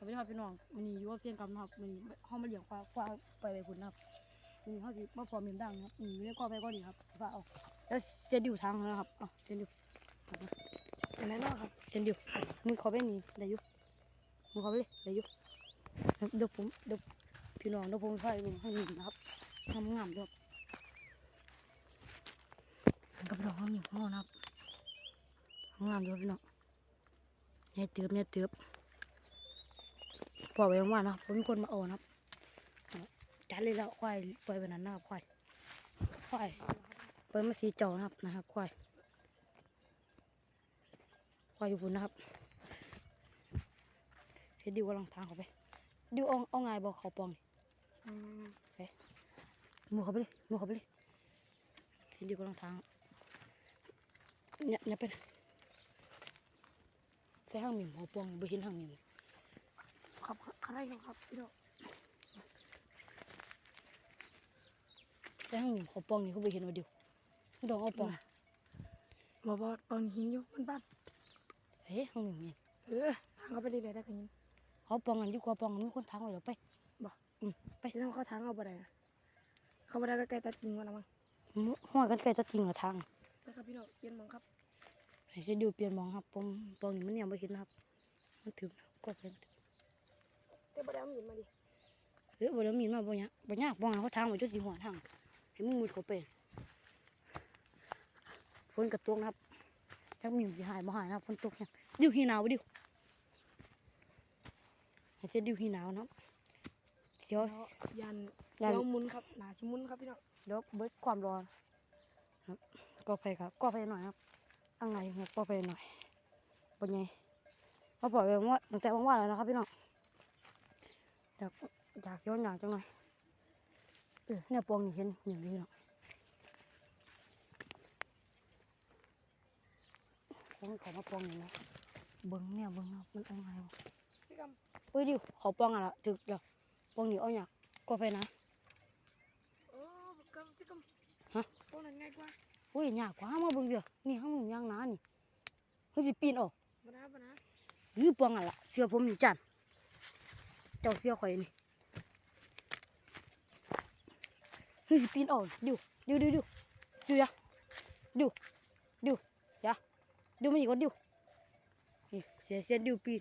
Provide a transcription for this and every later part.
สวัสดีครับพี่น้องวันนี้อยู่กับเซียนกำนะครับวันนี้ห้องมาเหลี้ยงควายควาไปไปคุณนะครับวันนี้เขาสิมาพอมีดังนะครับอืมอยู่ในกอไปก็ดีครับว่าเอาแล้วเซียนดิวทางแล้วนะครับเอาเซียนดิวอันนั้นเนาะครับเซียนดิวมึงขอไปนีได้ยุมึงขอไปเลยได้ยุเดี๋ยวผมเดี๋ยวพี่น้องเดี๋ยวผมใส่ลงให้หนีนะครับทำงามด้วยกับดอกห้องหนีพ่อนะครับทำงามด้วยพี่น้องเนี่ยเติบเนี่ยเติบ ปล่อยไว้ว่างๆนะครับผมมีคนมาโอนครับจัดเลยแล้วควายปล่อยไปนั้นนะครับควายควายปล่อยมาสีจอนะครับนะครับควายควายอยู่บนนะครับเดี๋ยวดิวกำลังทางเขาไปดิวเอาเอาไงายบอกเขาปองนี่อืมหมูเขาไปเลยหมูเขาไปเลยเดี๋ยวดิวกำลังทางเนี่ยเนี่ยไปนะไปห้างหมิ่มเขาปองไปเห็นห้างหมิ่ มครับอะไรอยู่ครับพี่น้องไปห้างหมิ่มเขาปองนี่เขาไปเห็นว่าดิวไม่ต้องเอาปองบอกว่าตอนหินอยู่มันบ้านเฮ้ยห้างหมิ่มเนี่ยเออทางเขาไปเรื่อยๆได้กันยินเขาปองกันดีกว่าปองกันมีคนทางไว้เดี๋ยวไปไปที่นั่นเขาทางเอาบ่ได้นะเขาบ่ได้ก็ใกล้ตัดจริงวะนะมั้งห้อยกันไกลจะจริงเหรอทางไปครับพี่น้องเปลี่ยนหมองครับให้จะดูเปลี่ยนมองครับปองปองนี่มันยังไม่เห็นนะครับมันถือก็เป็น แต่บ่ได้เอาหินมาดิเออบ่เดี๋ยวมีมาบ่ยากบ่ยากปองเขาทางไว้จนสิหัวทางให้มึงมุดเขาไปฝนกระตกนะครับจักมีสิหายบ่หายนะครับฝนตกยังดิวหีหนาวบ่ดิวให้จะดิวหีหนาวนะครับเดี๋ยว แล้วยันยันเดี๋ยวหมุนครับหนาชิหมุนครับพี่น้องเดี๋ยวเบิดความร้อนครับก็ไปครับก็ไปหน่อยครับอังไงครับก็ไปหน่อยเป็นไงมาปล่อยไปว่าตั้งแต่ว่างๆแล้วนะครับพี่น้อง อยากอยากเสียวหยางจังหน่อยเออเนี่ยปองนี่เห็นอย่างนี้เนาะปองเขามาปองนี่นะเบิ้งเนี่ยเบิ้งครับมันเอาไงวะพี่กเฮ้ยดิวเขาปองอะละถึกเดี๋ยวปองนี่เอาอยากก็ไปนะำโอ้กำพี่กำฮะพวกนั้นง่ายกว่าเฮ้ยยากกว่ามาเบิ่งเดี๋ยวนี่ข้างมึงยางหนานี่เฮ้ยสิปีนออกบ่ได้บ่นะยื้อปองอะล่ะเสื้อผมนี่จัน เจ้าเสื้อข่อยนี่เฮ้ยสิปีนออกดิวดิวดิวดิวดิวยะดิวดิวยะดิวมาอีกก่อนดิวนี่เสียเสียดิวปีน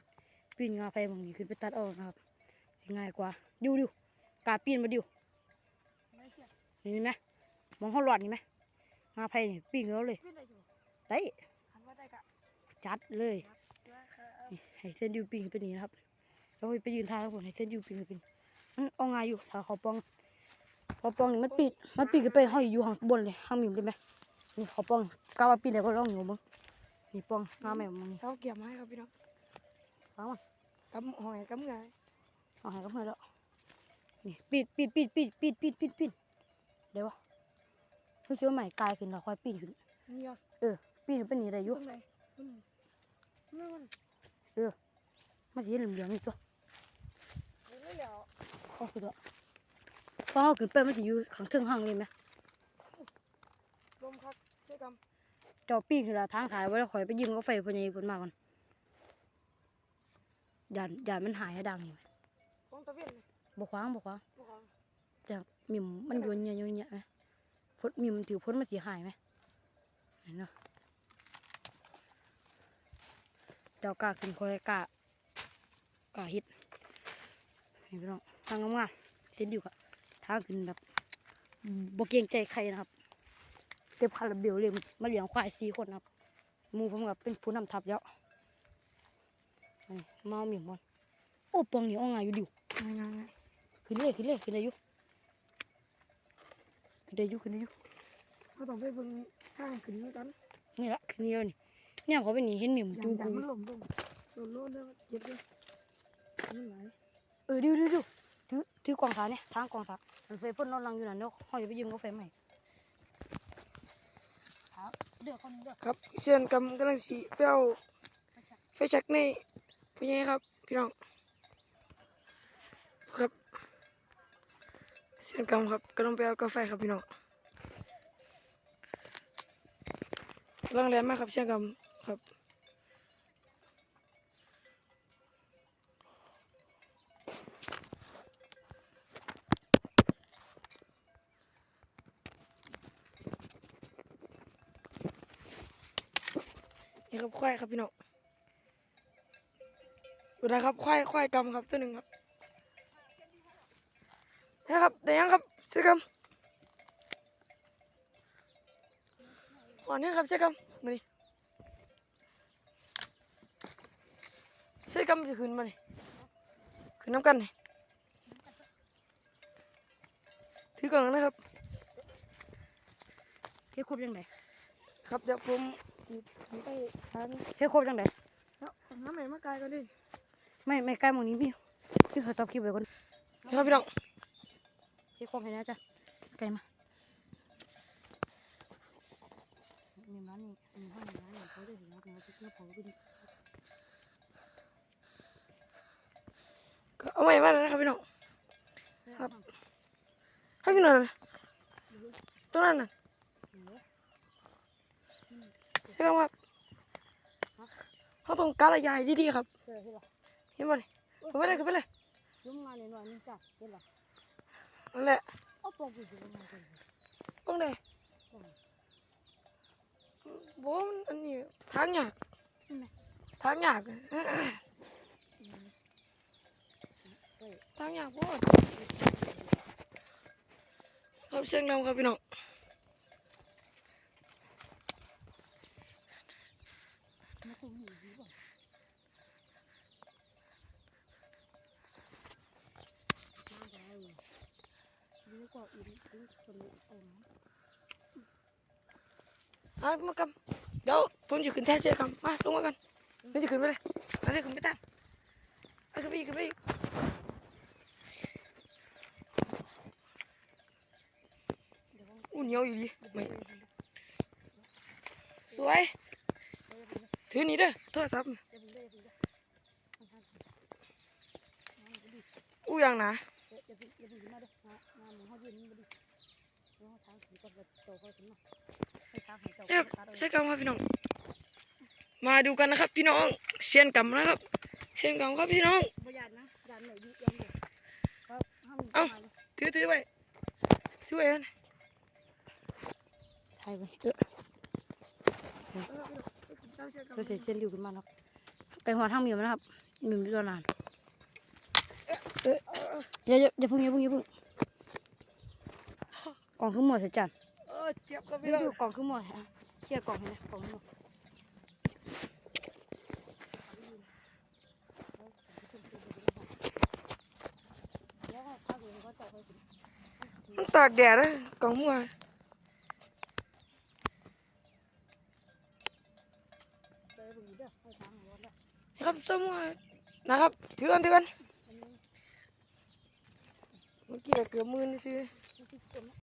ปีนงาไฟบางนี้ขึ้นไปตัดออกนะครับสิง่ายกว่าดิวดิวกล้าปีนมาดิวไม่เสียนี่เห็นไหมมองเขาหลอดนี่ไหมงาไฟนี่ปีนเขาเลยพี่ได้อยู่ได้คันว่าได้กะจัดเลยว่าครับนี่ให้เส้นยูปิงเป็นอย่างนี้นะครับ แล้วไปยืนทางแล้วผมให้เส้นยูปิงเป็นมันเอางายอยู่ถ้าเขาปองเขาปองนี่มันปิด มันปิดขึ้นไปห้อยอยู่ข้างบนเลยห้างมิมได้ไหมนี่เขาปองกล้าว่าปีนได้ก็ร้องอยู่มึงนี่ปองงาแม่มึงนี่เสาเกี่ยมให้ครับพี่น้องฟังมันกำหอยกำไงเอาให้กับเพื่อนแล้วนี่ปิดปิดปิดปิดปิดปิดปิดปิดเดี๋ยววะเพื่อเชื่อใหม่กลายขึ้นแล้วค่อยปีนขึ้นนี่เหรอเออปีนขึ้นเป็นหนีได้อตยุรงไหนอืมไม่มันมันจะเห็นเหลืองๆนี่ตัวไม่เหลียว ก็คือตัวพอเขาขึ้นไปมันจะอยู่ข้างเทิงห้างเลยไหมลมครับช่วยกเจ้าปีนขึ้นละทางขายไว้แล้วข่อยไปยืมก็ไฟพอดีผลมาก่อนยานยานมันหายให้ดังนี่ำฟองตะเวียนเลยบ่ขวางบ่ขวางลูกของจากมิมมันโยนเงี้ยโยนเงี้ยไหมพดมิมถือพ้นมันเสียหายไหมเห็นเนาะเดี๋ยวกล้าขึ้นคอยกล้ากล้าฮิตเห็นพี่น้อง ทางงามๆเส้นอยู่กับทางขึ้นแบบบ่เกรงใจใครนะครับ เต็มคาราเบลเลยมาเลี้ยงควายสี่คนครับหมูผมกับเป็นผู้นำทัพแล้วนี่มาเอาหมิ่มบอลโอ้ปองเหนียวเอาไงอยู่ดิวง่ายง่ายง่ายขึ้นเลยขึ้นเลยขึ้นได้อยู่ขึ้นได้อยู่ขึ้นได้อยู่เขาต้องไปเบิ่งห้างขึ้นด้วยกันนี่ละขึ้นเดียวนี่เนี่ยเขาไปหนีเห็นหมิ่มยัจูงยักูงมันหล่มลงหล่นโลดเลยเจ็บเลยมันไหลเออดิวดิวดิว ถือถือกองสาเนี่ยทางกองสามันไฟพ่นนอนรังอยู่นั่นเนาะเขาจะไปยืมก็ไฟใหม่ครับเดือดคนเดือดครับเสียนกำกำลังสีเปรี้ยวไฟช็กในพี่ใหญ่ครับ พี่น้องครับเสียนกำครับกำลังไปเอากาแฟครับพี่น้องกำลังแรงมากครับเสียนกำครับ ครับควายครับพี่น้องดูนะครับควายควายกำครับตัวหนึ่งครับนะครับเดี๋ยวยังครับเสื้อกำอ๋อนี่ครับเสื้อกำมาดิเสื้อกำจะขึ้นมาดิขึ้นน้ำกันนี่ถือก่อนนะครับเฮ็ดครบยังไงครับเดี๋ยวผม สิผมไปทานเฮ็ดครบยังไงแล้วน้ำใหม่มากายกันดิไม่ไม่ใกล้หมองนี้พี่พี่ขอตอบคลิปไว้ก่อนนะครับพี่น้องเฮ็ดครบให้นะจ๊ะไกลมาหนึ่งล้านนี่หนึ่งห้าหนึ่งล้านนี่เขาจะถึงรับนะพี่เพื่อเผาไปดิก็เอาใหม่มาแล้วนะครับพี่น้องครับให้กินหน่อยนะตรงนั้นน่ะใช่ครับเขาต้องการระยายดีๆครับเจอที่หรอเห็นบ่เลยไปเลยไปเลยยุ่งงานหน่อยนึงจ้ะเห็นหรอนั่นแหละเอาปองกูจะมาเป็นต้องเลยบ่มันอันนี้ทางยากนี่ไหมทางยากเฮ้ยทางยากบ่ครับเสียงดังครับพี่น้อง มาส่งหนูดีกว่ามาแล้ว ดีกว่าอีกอีกคนนึงเอาน้ำอะมากำเดี๋ยวผมจะขึ้นแท่เสียกำมาลงมากันผ ยเอาเลยขึ้นไปตามเอาขึ้นไปอีกขึ้นไปอีกเดี๋ยวอุ่นเหนียวอยู่ดีเดี๋ยวไม่เดี๋ยวเดี๋ยวสวยถือนี่เด้อโทรศัพท์เดี๋ยวเดี๋ยวเดี๋ยวเดี๋ยวเดี๋ยวอู้ยังนะเดี๋ยวเดี๋ยวเดี๋ยวเดี๋ยวมาเด้อมามาหมูเขายืนนี่มาดิเดี๋ยวเขาทางขี่กับรถโตเขาขึ้นมาให้ทางให้เจ้าเอ้ยตาเราใช่กำครับพี่น้อง มาดูกันนะครับ พี่น้องเซียนกำนะครับเซียนกำครับพี่น้องบ่ยานนะยานหน่อยดิยานหน่อยครับห้ามเอ้ามาเลยถือถือไว้ถือไว้นะถ่ายไปเออเราเสียเส้นอยู่ขึ้นมาครับไก่หัวทางมีอยู่นะครับมีอยู่ตัวนานเอออย่าอย่าอย่าเพึ่งอย่าเพึ่งอย่าเพึ่งกล่องขึ้นหมดสิจันเออเจ็บครับดูพี่น้องดูกล่องขึ้นหมดฮะเที่ยกล่องให้นะกล่องขึ้นหมดเดี๋ยวถ้าเกิดเขาเจาะเขาสิมันตากแดดนะกล่องหัวเจอบุหรี่เด้อให้ทางหัวแล้วนะครับสมัวนะครับถือกันถือกันอันนี้ เมื่อกี้ก็เกือบมื่นซื้อ